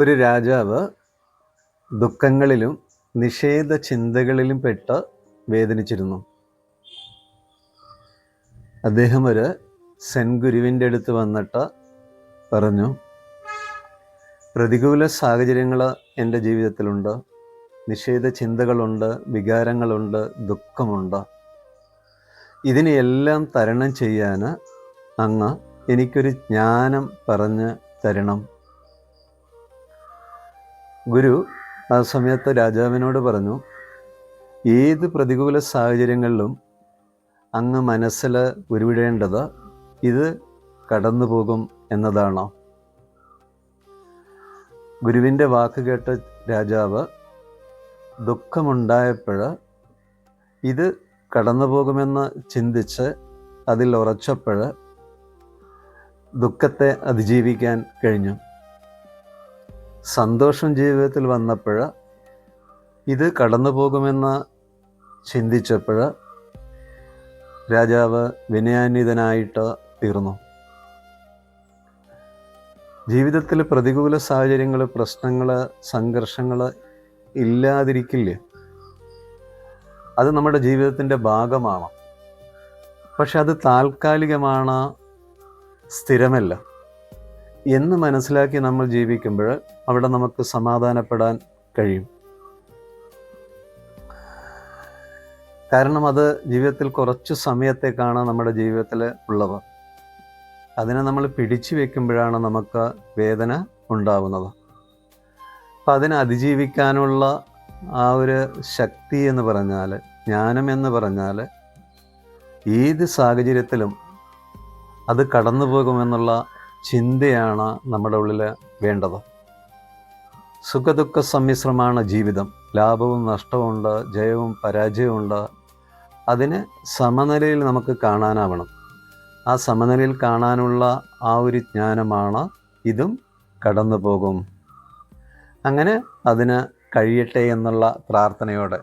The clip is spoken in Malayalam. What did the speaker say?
ഒരു രാജാവ് ദുഃഖങ്ങളിലും നിഷേധ ചിന്തകളിലും പെട്ട് വേദനിച്ചിരുന്നു. അദ്ദേഹം ഒരു സെൻ ഗുരുവിന്റെ അടുത്ത് വന്നിട്ട് പറഞ്ഞു പ്രതികൂല സാഹചര്യങ്ങൾ എന്റെ ജീവിതത്തിലുണ്ട്. നിഷേധ ചിന്തകളുണ്ട് വികാരങ്ങളുണ്ട് ദുഃഖമുണ്ട്. ഇതിനെയെല്ലാം തരണം ചെയ്യാൻ അങ്ങ് എനിക്കൊരു ജ്ഞാനം പറഞ്ഞ് തരണം. ഗുരു ആ സമയത്ത് രാജാവിനോട് പറഞ്ഞു ഏത് പ്രതികൂല സാഹചര്യങ്ങളിലും അങ്ങ് മനസ്സിൽ ഉരുവിടേണ്ടത് ഇത് കടന്നു പോകും എന്നതാണോ? ഗുരുവിന്റെ വാക്ക് കേട്ട രാജാവ് ദുഃഖമുണ്ടായപ്പോൾ ഇത് കടന്നു പോകുമെന്ന് ചിന്തിച്ച് അതിൽ ഉറച്ചപ്പോൾ ദുഃഖത്തെ അതിജീവിക്കാൻ കഴിഞ്ഞു. സന്തോഷം ജീവിതത്തിൽ വന്നപ്പോൾ ഇത് കടന്നു പോകുമെന്ന് ചിന്തിച്ചപ്പോൾ രാജാവ് വിനയാന്വിതനായിട്ട് തീർന്നു. ജീവിതത്തിൽ പ്രതികൂല സാഹചര്യങ്ങൾ പ്രശ്നങ്ങൾ സംഘർഷങ്ങൾ ഇല്ലാതിരിക്കില്ല? അത് നമ്മുടെ ജീവിതത്തിന്റെ ഭാഗമാണ് പക്ഷെ അത് താൽക്കാലികമാണ് സ്ഥിരമല്ല. എന്ന് മനസ്സിലാക്കി നമ്മൾ ജീവിക്കുമ്പോൾ അവിടെ നമുക്ക് സമാധാനപ്പെടാൻ കഴിയും. കാരണം അത് ജീവിതത്തിൽ കുറച്ച് സമയത്തേക്കാണ് നമ്മുടെ ജീവിതത്തിൽ ഉള്ളത്. അതിനെ നമ്മൾ പിടിച്ചു വെക്കുമ്പോഴാണ് നമുക്ക് വേദന ഉണ്ടാവുന്നത്. അപ്പം അതിനെ അതിജീവിക്കാനുള്ള ആ ഒരു ശക്തി എന്ന് പറഞ്ഞാൽ ജ്ഞാനം എന്ന് പറഞ്ഞാൽ ഏത് സാഹചര്യത്തിലും അത് കടന്നു പോകുമെന്നുള്ള ചിന്തയാണ് നമ്മുടെ ഉള്ളിൽ വേണ്ടത്. സുഖദുഃഖ സമ്മിശ്രമാണ് ജീവിതം. ലാഭവും നഷ്ടവുമുണ്ട് ജയവും പരാജയവുമുണ്ട്. അതിന് സമനിലയിൽ നമുക്ക് കാണാനാവണം. ആ സമനിലയിൽ കാണാനുള്ള ആ ഒരു ജ്ഞാനമാണ് ഇതും കടന്നു പോകും അങ്ങനെ അതിന് കഴിയട്ടെ എന്നുള്ള പ്രാർത്ഥനയോടെ